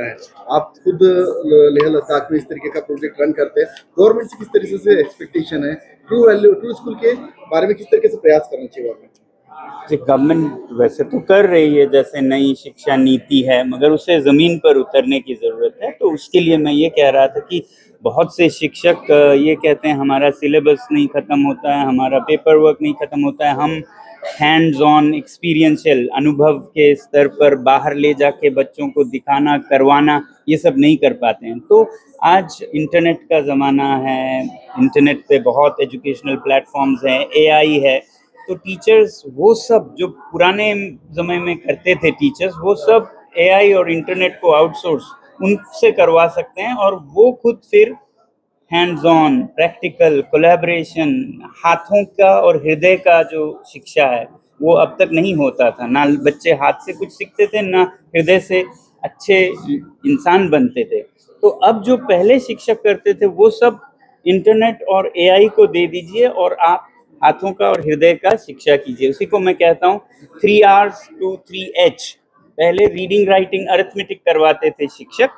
है आप खुद लेह लद्दाख में इस तरीके का प्रोजेक्ट रन करते हैं। गवर्नमेंट से किस तरीके से एक्सपेक्टेशन है? ट्रू वैल्यू ट्रू स्कूल के बारे में किस तरीके से प्रयास करना चाहिए गवर्नमेंट जी गवर्नमेंट वैसे तो कर रही है, जैसे नई शिक्षा नीति है, मगर उसे ज़मीन पर उतरने की ज़रूरत है। तो उसके लिए मैं ये कह रहा था कि बहुत से शिक्षक ये कहते हैं, हमारा सिलेबस नहीं ख़त्म होता है, हमारा पेपर वर्क नहीं ख़त्म होता है, हम हैंड्स ऑन एक्सपीरियंशियल अनुभव के स्तर पर बाहर ले जाके बच्चों को दिखाना, करवाना, ये सब नहीं कर पाते हैं। तो आज इंटरनेट का ज़माना है इंटरनेट पे बहुत एजुकेशनल प्लेटफॉर्म्स हैं एआई है तो टीचर्स वो सब जो पुराने समय में करते थे टीचर्स वो सब एआई और इंटरनेट को आउटसोर्स उनसे करवा सकते हैं और वो खुद फिर हैंड्स ऑन प्रैक्टिकल कोलैबोरेशन हाथों का और हृदय का जो शिक्षा है, वो अब तक नहीं होता था। ना बच्चे हाथ से कुछ सीखते थे, ना हृदय से अच्छे इंसान बनते थे। तो अब जो पहले शिक्षक करते थे, वो सब इंटरनेट और एआई को दे दीजिए और आप हाथों का और हृदय का शिक्षा कीजिए। उसी को मैं कहता हूँ three Rs two three H पहले रीडिंग राइटिंग अरिथमेटिक करवाते थे शिक्षक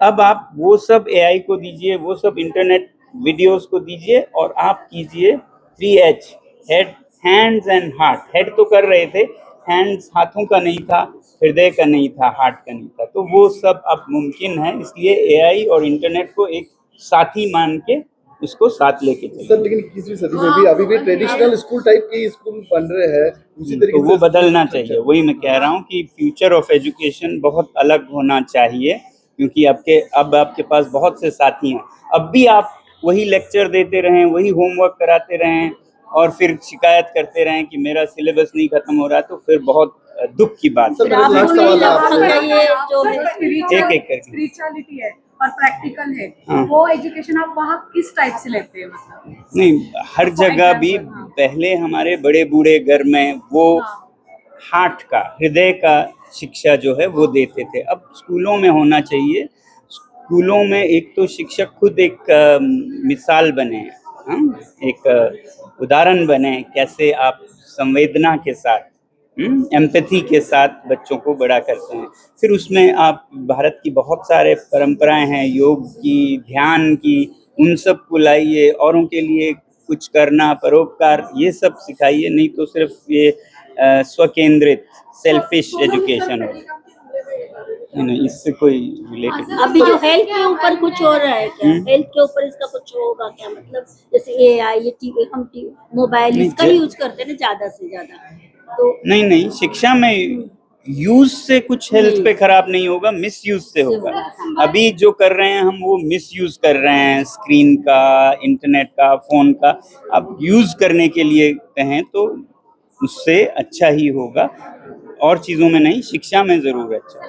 अब आप वो सब एआई को दीजिए वो सब इंटरनेट वीडियोस को दीजिए और आप कीजिए three H head hands and heart head तो कर रहे थे हैंड्स हाथों का नहीं था हृदय का नहीं था हार्ट का नहीं था। तो वो सब अब मुमकिन है इसलिए एआई और इंटरनेट को एक साथी मान के उसको साथ लेके चलिए। सर लेकिन इक्कीसवीं सदी में भी अभी भी ट्रेडिशनल स्कूल टाइप के स्कूल बन रहे हैं उसी तरीके तो से वो बदलना चाहिए। वही मैं कह रहा हूँ कि फ्यूचर ऑफ़ एजुकेशन बहुत अलग होना चाहिए। क्योंकि आपके अब आपके पास बहुत से साथी हैं। अब भी आप वही लेक्चर देते रहें वही होमवर्क कराते रहें और फिर शिकायत करते रहें कि मेरा सिलेबस नहीं खत्म हो रहा तो फिर बहुत दुख की बात है। है एक एक करके। स्पिरिचुअलिटी है और प्रैक्टिकल है हाँ। वो एजुकेशन आप वहाँ किस टाइप से लेते हैं मतलब? नहीं हर जगह भी पहले हमारे बड़े बूढ़े घर में वो हार्ट का हृदय का शिक्षा जो है वो देते थे अब स्कूलों में होना चाहिए स्कूलों में एक तो शिक्षक खुद एक अ, मिसाल बने हाँ? एक उदाहरण बने कैसे आप संवेदना के साथ एम्पैथी के साथ बच्चों को बड़ा करते हैं फिर उसमें आप भारत की बहुत सारे परंपराएँ हैं योग की ध्यान की उन सबको लाइए औरों के लिए कुछ करना परोपकार ये सब सिखाइए नहीं तो सिर्फ़ ये स्वकेंद्रित सेल्फिश एजुकेशन हो। इससे कोई रिलेटेड अभी जो हेल्थ के ऊपर कुछ हो रहा है क्या? हम्म। हेल्थ के ऊपर इसका कुछ होगा क्या? मतलब जैसे ए आई ये टीवी हम मोबाइल इसका जे- यूज़ करते हैं ज़्यादा से ज़्यादा। तो नहीं नहीं शिक्षा में यूज़ से कुछ हेल्थ पे खराब नहीं होगा मिस यूज़ से होगा। अभी जो कर रहे हैं हम वो मिस यूज़ कर रहे हैं स्क्रीन का इंटरनेट का फ़ोन का। अब यूज़ करने के लिए कहें तो उससे अच्छा ही होगा। और चीज़ों में नहीं शिक्षा में ज़रूर अच्छा।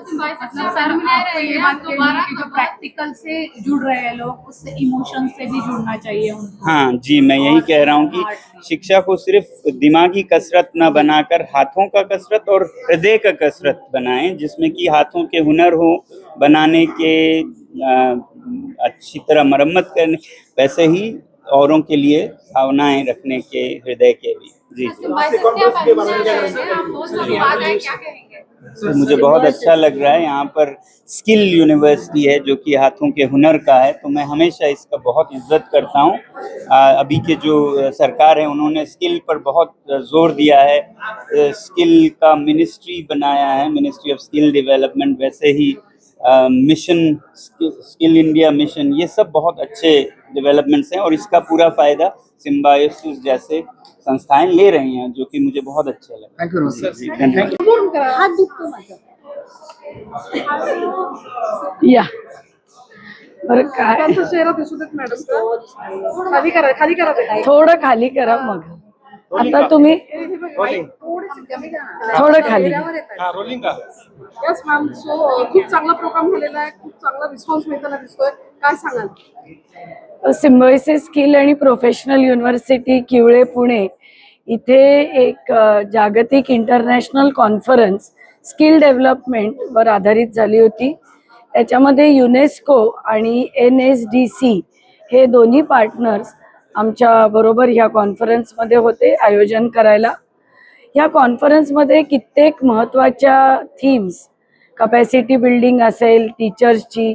प्रैक्टिकल से जुड़ रहे हैं लोग उससे इमोशन से भी जुड़ना चाहिए हाँ जी मैं यही कह रहा हूँ कि शिक्षा को सिर्फ़ दिमागी कसरत न बनाकर हाथों का कसरत और हृदय का कसरत बनाएँ जिसमें कि हाथों के हुनर हो बनाने के अच्छी तरह मरम्मत करने वैसे ही औरों के लिए भावनाएँ रखने के हृदय के भी जी। तो मुझे बहुत अच्छा लग रहा है यहाँ पर स्किल यूनिवर्सिटी है जो कि हाथों के हुनर का है तो मैं हमेशा इसका बहुत इज़्ज़त करता हूँ। अभी के जो सरकार है उन्होंने स्किल पर बहुत ज़ोर दिया है। स्किल का मिनिस्ट्री बनाया है मिनिस्ट्री ऑफ़ स्किल डेवलपमेंट वैसे ही मिशन स्किल इंडिया मिशन ये सब बहुत अच्छे डेवलपमेंट्स हैं और इसका पूरा फ़ायदा सिम्बायोसिस जैसे संस्थाएँ ले रही हैं जो कि मुझे बहुत अच्छा लगा थैंक यू। बरं काय त्यांचा चेहरा दिसू देत मॅडम खाली करा खाली करा ते थोडं खाली करा मग आता तुम्ही? थोडं खाली. यस मॅम सो खूप चांगला प्रोग्राम झालेला आहे. खूप चांगला रिस्पॉन्स मिळताना दिसतोय. काय सांगाल? सिम्बॉयसिस स्किल आणि प्रोफेशनल युनिव्हर्सिटी किवळे पुणे इथे एक जागतिक इंटरनॅशनल कॉन्फरन्स स्किल डेव्हलपमेंट वर आधारित झाली होती. त्याच्यामध्ये युनेस्को आणि एन एस डी सी हे दोन्ही पार्टनर्स आमच्या बरोबर ह्या कॉन्फरन्समध्ये होते आयोजन करायला. ह्या कॉन्फरन्समध्ये कित्येक महत्त्वाच्या थीम्स कपॅसिटी बिल्डिंग असेल टीचर्सची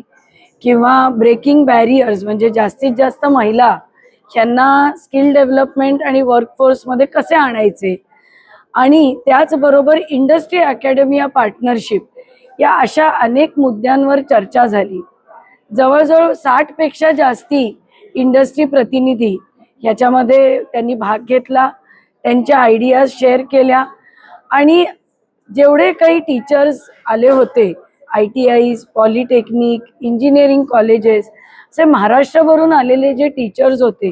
किंवा ब्रेकिंग बॅरियर्स म्हणजे जास्तीत जास्त महिला यांना स्किल डेव्हलपमेंट आणि वर्कफोर्समध्ये कसे आणायचे? आणि त्याचबरोबर इंडस्ट्री अकॅडमिया पार्टनरशिप या अशा अनेक मुद्द्यांवर चर्चा झाली. जवळजवळ साठपेक्षा जास्ती इंडस्ट्री प्रतिनिधी ह्याच्यामध्ये त्यांनी भाग घेतला. त्यांच्या आयडियाज शेअर केल्या. आणि जेवढे काही टीचर्स आले होते I T Is polytechnic engineering colleges असे महाराष्ट्रावरून आलेले जे टीचर्स होते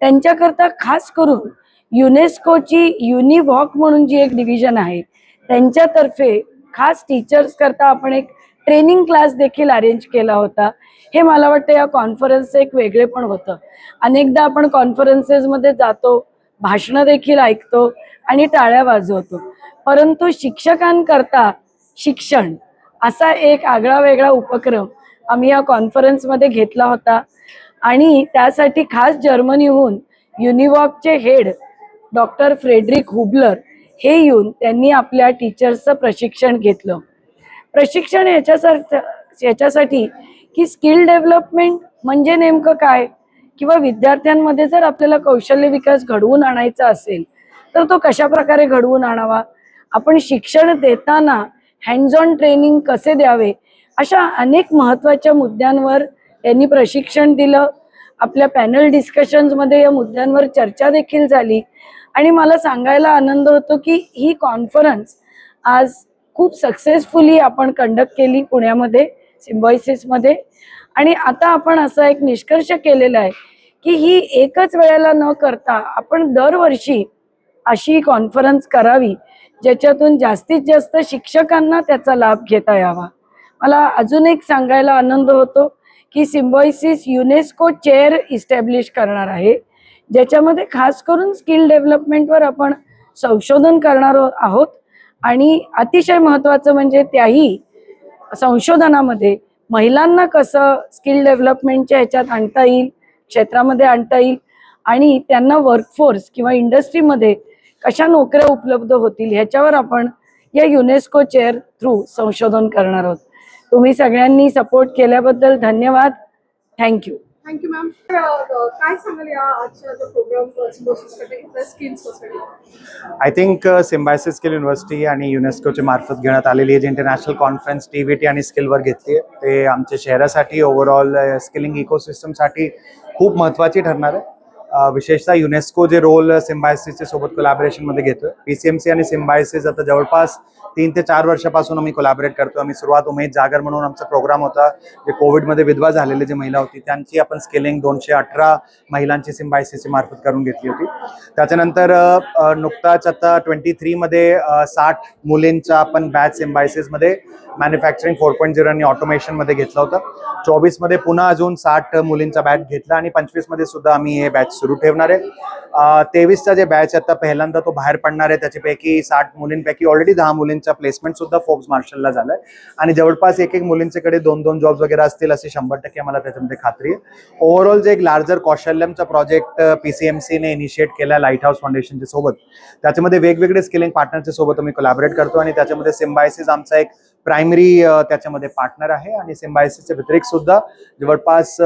त्यांच्याकरता खास करून युनेस्कोची युनिवॉक म्हणून जी एक डिव्हिजन आहे त्यांच्यातर्फे खास टीचर्स करता आपण एक ट्रेनिंग क्लास देखील अरेंज केला होता. हे मला वाटतं या कॉन्फरन्सचं एक वेगळे पण होतं. अनेकदा आपण कॉन्फरन्सेसमध्ये जातो भाषणं देखील ऐकतो आणि टाळ्या वाजवतो. परंतु शिक्षकांकरता शिक्षण असा एक आगळा वेगळा उपक्रम आम्ही या कॉन्फरन्समध्ये घेतला होता. आणि त्यासाठी खास जर्मनीहून युनिवॉकचे हेड डॉक्टर फ्रेडरिक हुबलर हे येऊन त्यांनी आपल्या टीचर्सचं प्रशिक्षण घेतलं. प्रशिक्षण याच्यासारखं याच्यासाठी की स्किल डेव्हलपमेंट म्हणजे नेमकं काय? किंवा विद्यार्थ्यांमध्ये जर आपल्याला कौशल्य विकास घडवून आणायचा असेल तर तो कशा प्रकारे घडवून आणावा? आपण शिक्षण देताना हँड्स ऑन ट्रेनिंग कसे द्यावे? अशा अनेक महत्त्वाच्या मुद्द्यांवर त्यांनी प्रशिक्षण दिलं. आपल्या पॅनल डिस्कशन्समध्ये या मुद्द्यांवर चर्चा देखील झाली. आणि मला सांगायला आनंद होतो की ही कॉन्फरन्स आज खूप सक्सेसफुली आपण कंडक्ट केली पुण्यामध्ये सिम्बॉयसिसमध्ये आणि आता आपण असा एक निष्कर्ष केलेला आहे की ही एकच वेळेला न करता आपण दरवर्षी अशी कॉन्फरन्स करावी ज्याच्यातून जास्तीत जास्त शिक्षकांना त्याचा लाभ घेता यावा. मला अजून एक सांगायला आनंद होतो की सिम्बॉयसिस युनेस्को चेअर इस्टॅब्लिश करणार आहे ज्याच्यामध्ये खास करून स्किल डेव्हलपमेंटवर आपण संशोधन करणार आहोत. आणि अतिशय महत्त्वाचं म्हणजे त्याही संशोधनामध्ये महिलांना कसं स्किल डेव्हलपमेंटच्या ह्याच्यात आणता येईल क्षेत्रामध्ये आणता येईल आणि त्यांना वर्कफोर्स किंवा इंडस्ट्रीमध्ये कशा नोकऱ्या उपलब्ध होतील ह्याच्यावर आपण या युनेस्को चेअर थ्रू संशोधन करणार आहोत. तुम्ही सगळ्यांनी सपोर्ट केल्याबद्दल धन्यवाद. थँक्यू थँक्यू मॅम uh, काय सांगाल या आजच्या जो program I think Symbiosis skill university आणि युनेस्कोच्या मार्फत घेण्यात आलेली आहे जी international conference T V T आणि स्किलवर घेतली आहे. ते आमच्या शहरासाठी ओव्हरऑल स्किलिंग इकोसिस्टमसाठी खूप महत्त्वाची ठरणार आहे. Uh, विशेषतः युनेस्को जे रोल सिम्बायसिसच्या uh, सोबत कोलॅबरेशनमध्ये घेतोय. पी सी एम सी आणि सिम्बायसिस आता जवळपास तीन ते चार वर्षापासून आम्ही कोलॅबरेट करतो आम्ही सुरुवात उमेद जागर म्हणून आमचा प्रोग्राम होता. जे कोविडमध्ये विधवा झालेली जी महिला होती त्यांची आपण स्केलिंग दोनशे अठरा महिलांची सिम्बायसीसी मार्फत करून घेतली होती. त्याच्यानंतर नुकताच आता ट्वेंटी थ्रीमध्ये साठ मुलींचा आपण बॅच सिम्बायसिसमध्ये मॅन्युफॅक्चरिंग फोर पॉईंट झिरो आणि ऑटोमेशनमध्ये घेतला होता. चोवीसमध्ये पुन्हा अजून साठ मुलींचा बॅच घेतला आणि पंचवीसमध्ये सुद्धा आम्ही हे बॅच सुरू ठेवणार आहे. तेवीसचा जे बॅच आता पहिल्यांदा तो बाहेर पडणार आहे. त्याच्यापैकी साठ मुलींपैकी ऑलरेडी दहा मुलींचा प्लेसमेंट सुद्धा फोर्ब्स मार्शलला झालाय. आणि जवळपास एक एक मुलींच्याकडे दोन दोन जॉब्स वगैरे असतील असे शंभर टक्के मला त्याच्यामध्ये खात्री आहे. ओव्हरऑल जे एक लार्जर कौशल्यमचा प्रोजेक्ट पीसीएमसीने इनिशिएट केला लाइट हाऊस फाउंडेशनच्या सोबत त्याच्यामध्ये वेगवेगळे स्किलिंग पार्टनरच्या सोबत आम्ही कोलॅबरेट करतो आणि त्याच्यामध्ये सिम्बायसिस आमचा एक प्रायमरी त्याच्यामध्ये पार्टनर आहे आणि सिम्बायसिसच्या व्यतिरिक्त सुद्धा जवळपास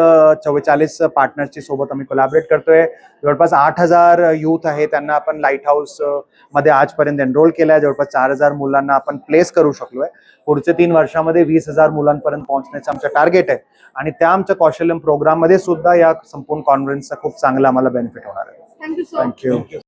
चव्वेचाळीस पार्टनर्सची सोबत आम्ही कोलॅबरेट करतोय. जवळपास आठ हजार युथ आहे त्यांना आपण लाइट हाऊसमध्ये आजपर्यंत एनरोल केलं आहे जवळपास चार हजार मुलांना आपण प्लेस करू शकलोय. पुढच्या तीन वर्षामध्ये वीस हजार मुलांपर्यंत पोहोचण्याचं आमचं टार्गेट आहे. आणि त्या आमच्या कौशल्यम प्रोग्राममध्ये सुद्धा या संपूर्ण कॉन्फरन्सचा खूप चांगला आम्हाला बेनिफिट होणार आहे. थँक्यू